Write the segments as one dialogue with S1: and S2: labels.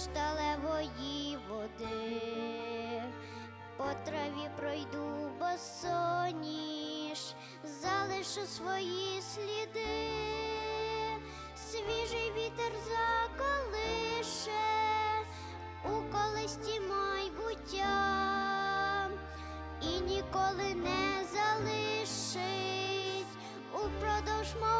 S1: кришталевої води, по траві пройду, босоніж, залишу свої сліди, свіжий вітер заколише у колисті майбуття і ніколи не залишить упродовж мого.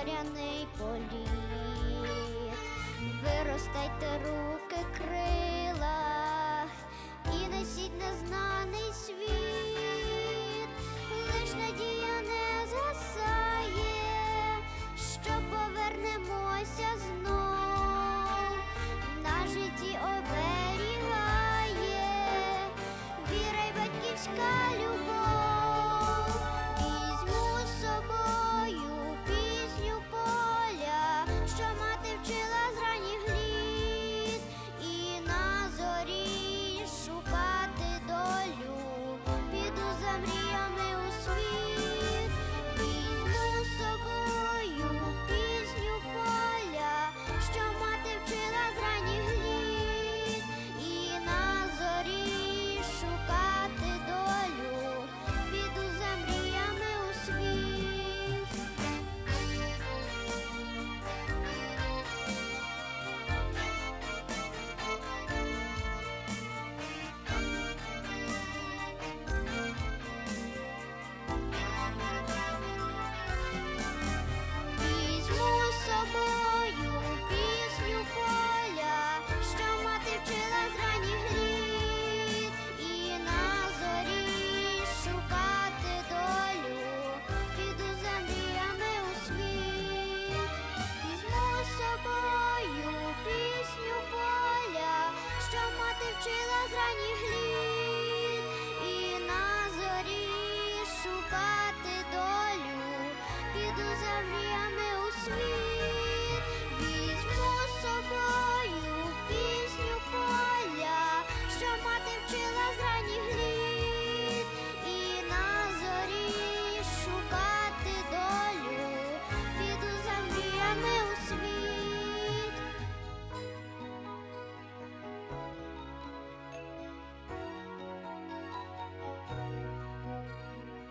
S1: зоряний політ, виростайте руки.